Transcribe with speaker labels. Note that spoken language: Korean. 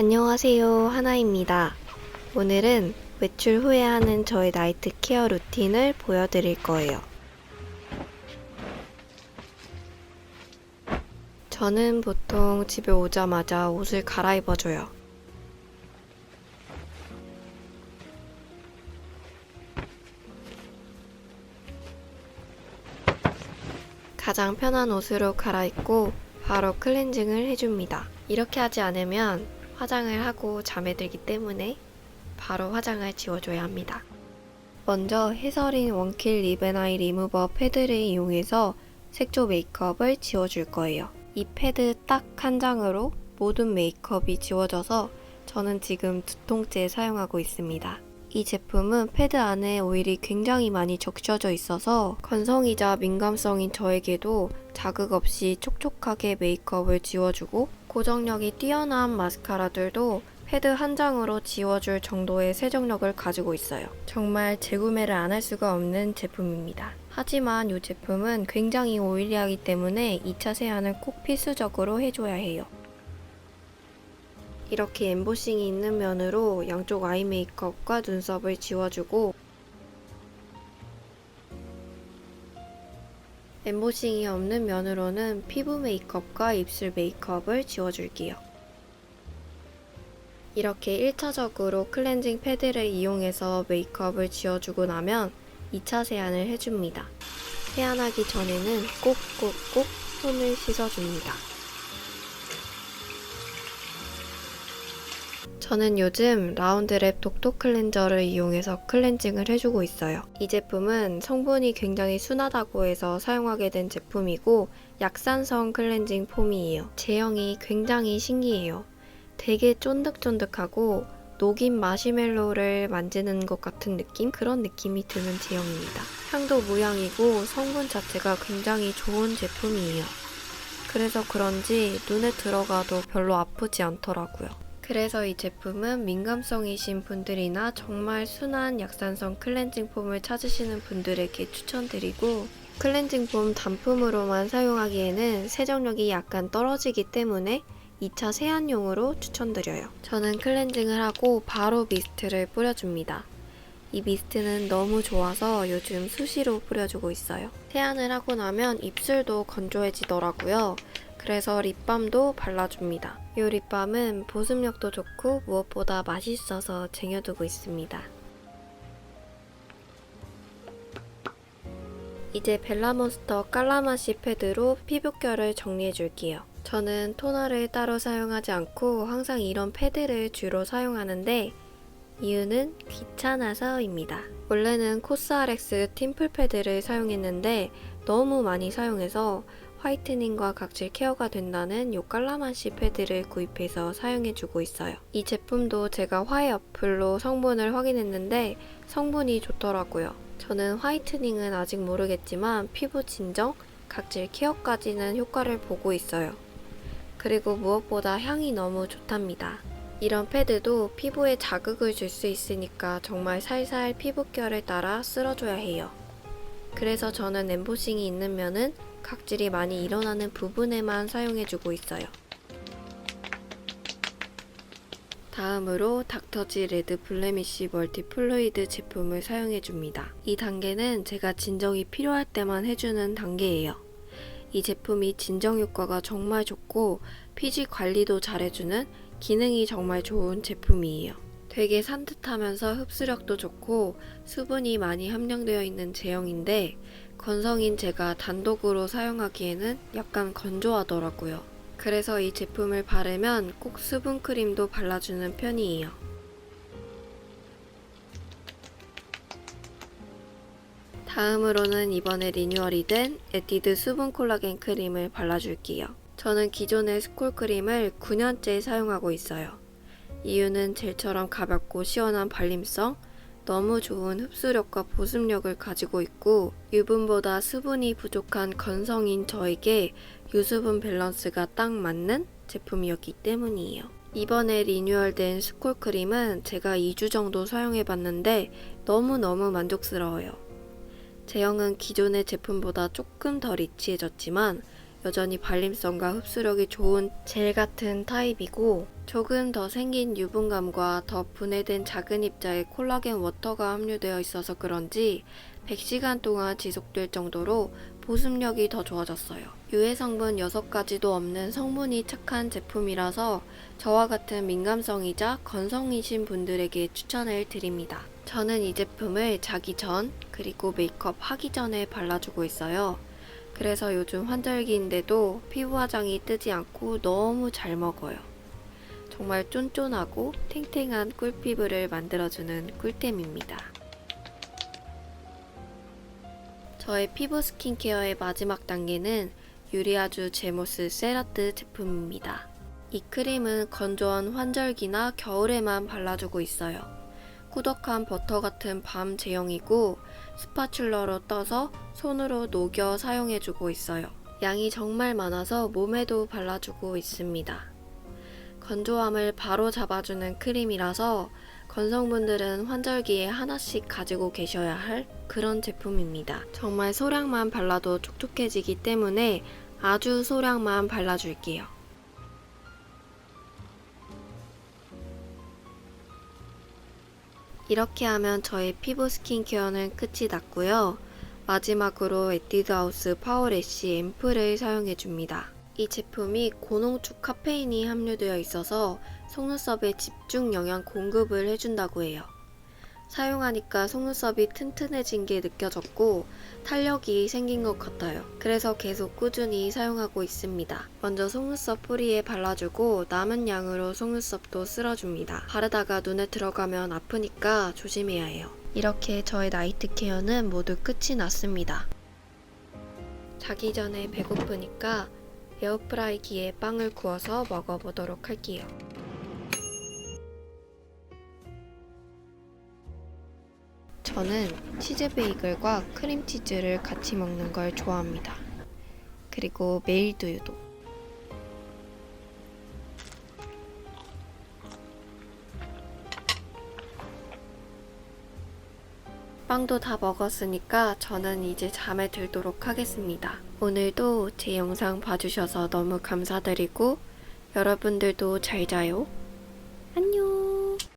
Speaker 1: 안녕하세요. 하나입니다. 오늘은 외출 후에 하는 저의 나이트 케어 루틴을 보여드릴 거예요. 저는 보통 집에 오자마자 옷을 갈아입어줘요. 가장 편한 옷으로 갈아입고 바로 클렌징을 해줍니다. 이렇게 하지 않으면 화장을 하고 잠에 들기 때문에 바로 화장을 지워줘야 합니다. 먼저 해설인 원킬 립앤아이 리무버 패드를 이용해서 색조 메이크업을 지워줄 거예요. 이 패드 딱 한 장으로 모든 메이크업이 지워져서 저는 지금 두 통째 사용하고 있습니다. 이 제품은 패드 안에 오일이 굉장히 많이 적셔져 있어서 건성이자 민감성인 저에게도 자극 없이 촉촉하게 메이크업을 지워주고 고정력이 뛰어난 마스카라들도 패드 한 장으로 지워줄 정도의 세정력을 가지고 있어요. 정말 재구매를 안 할 수가 없는 제품입니다. 하지만 이 제품은 굉장히 오일리하기 때문에 2차 세안을 꼭 필수적으로 해줘야 해요. 이렇게 엠보싱이 있는 면으로 양쪽 아이 메이크업과 눈썹을 지워주고 엠보싱이 없는 면으로는 피부 메이크업과 입술 메이크업을 지워줄게요. 이렇게 1차적으로 클렌징 패드를 이용해서 메이크업을 지워주고 나면 2차 세안을 해줍니다. 세안하기 전에는 꼭꼭꼭 손을 씻어줍니다. 저는 요즘 라운드랩 독토 클렌저를 이용해서 클렌징을 해주고 있어요. 이 제품은 성분이 굉장히 순하다고 해서 사용하게 된 제품이고 약산성 클렌징 폼이에요. 제형이 굉장히 신기해요. 되게 쫀득쫀득하고 녹인 마시멜로를 만지는 것 같은 느낌? 그런 느낌이 드는 제형입니다. 향도 무향이고 성분 자체가 굉장히 좋은 제품이에요. 그래서 그런지 눈에 들어가도 별로 아프지 않더라고요. 그래서 이 제품은 민감성이신 분들이나 정말 순한 약산성 클렌징 폼을 찾으시는 분들에게 추천드리고 클렌징 폼 단품으로만 사용하기에는 세정력이 약간 떨어지기 때문에 2차 세안용으로 추천드려요. 저는 클렌징을 하고 바로 미스트를 뿌려줍니다. 이 미스트는 너무 좋아서 요즘 수시로 뿌려주고 있어요. 세안을 하고 나면 입술도 건조해지더라고요. 그래서 립밤도 발라줍니다. 이 립밤은 보습력도 좋고 무엇보다 맛있어서 쟁여두고 있습니다. 이제 벨라몬스터 깔라마시 패드로 피부결을 정리해줄게요. 저는 토너를 따로 사용하지 않고 항상 이런 패드를 주로 사용하는데 이유는 귀찮아서입니다. 원래는 코스알엑스 팀플 패드를 사용했는데 너무 많이 사용해서 화이트닝과 각질 케어가 된다는 요 깔라만시 패드를 구입해서 사용해주고 있어요. 이 제품도 제가 화해 어플로 성분을 확인했는데 성분이 좋더라고요. 저는 화이트닝은 아직 모르겠지만 피부 진정, 각질 케어까지는 효과를 보고 있어요. 그리고 무엇보다 향이 너무 좋답니다. 이런 패드도 피부에 자극을 줄 수 있으니까 정말 살살 피부결에 따라 쓸어줘야 해요. 그래서 저는 엠보싱이 있는 면은 각질이 많이 일어나는 부분에만 사용해주고 있어요. 다음으로 닥터지 레드 블레미쉬 멀티 플루이드 제품을 사용해줍니다. 이 단계는 제가 진정이 필요할 때만 해주는 단계예요. 이 제품이 진정 효과가 정말 좋고 피지 관리도 잘해주는 기능이 정말 좋은 제품이에요. 되게 산뜻하면서 흡수력도 좋고 수분이 많이 함량되어 있는 제형인데 건성인 제가 단독으로 사용하기에는 약간 건조하더라고요. 그래서 이 제품을 바르면 꼭 수분 크림도 발라주는 편이에요. 다음으로는 이번에 리뉴얼이 된 에뛰드 수분 콜라겐 크림을 발라줄게요. 저는 기존의 스콜 크림을 9년째 사용하고 있어요. 이유는 젤처럼 가볍고 시원한 발림성, 너무 좋은 흡수력과 보습력을 가지고 있고 유분보다 수분이 부족한 건성인 저에게 유수분 밸런스가 딱 맞는 제품이었기 때문이에요. 이번에 리뉴얼된 스콜 크림은 제가 2주 정도 사용해봤는데 너무너무 만족스러워요. 제형은 기존의 제품보다 조금 더 리치해졌지만 여전히 발림성과 흡수력이 좋은 젤 같은 타입이고 조금 더 생긴 유분감과 더 분해된 작은 입자에 콜라겐 워터가 함유되어 있어서 그런지 100시간 동안 지속될 정도로 보습력이 더 좋아졌어요. 유해 성분 6가지도 없는 성분이 착한 제품이라서 저와 같은 민감성이자 건성이신 분들에게 추천을 드립니다. 저는 이 제품을 자기 전 그리고 메이크업 하기 전에 발라주고 있어요. 그래서 요즘 환절기인데도 피부 화장이 뜨지 않고 너무 잘 먹어요. 정말 쫀쫀하고 탱탱한 꿀피부를 만들어주는 꿀템입니다. 저의 피부 스킨케어의 마지막 단계는 유리아주 제모스 세라트 제품입니다. 이 크림은 건조한 환절기나 겨울에만 발라주고 있어요. 꾸덕한 버터 같은 밤 제형이고 스파츌러로 떠서 손으로 녹여 사용해주고 있어요. 양이 정말 많아서 몸에도 발라주고 있습니다. 건조함을 바로 잡아주는 크림이라서 건성분들은 환절기에 하나씩 가지고 계셔야 할 그런 제품입니다. 정말 소량만 발라도 촉촉해지기 때문에 아주 소량만 발라줄게요. 이렇게 하면 저의 피부 스킨케어는 끝이 났고요. 마지막으로 에뛰드 하우스 파워래쉬 앰플을 사용해 줍니다. 이 제품이 고농축 카페인이 함유되어 있어서 속눈썹에 집중 영양 공급을 해준다고 해요. 사용하니까 속눈썹이 튼튼해진 게 느껴졌고 탄력이 생긴 것 같아요. 그래서 계속 꾸준히 사용하고 있습니다. 먼저 속눈썹 뿌리에 발라주고 남은 양으로 속눈썹도 쓸어줍니다. 바르다가 눈에 들어가면 아프니까 조심해야 해요. 이렇게 저의 나이트 케어는 모두 끝이 났습니다. 자기 전에 배고프니까 에어프라이기에 빵을 구워서 먹어보도록 할게요. 저는 치즈 베이글과 크림치즈를 같이 먹는 걸 좋아합니다. 그리고 메일두유도. 빵도 다 먹었으니까 저는 이제 잠에 들도록 하겠습니다. 오늘도 제 영상 봐주셔서 너무 감사드리고 여러분들도 잘 자요. 안녕!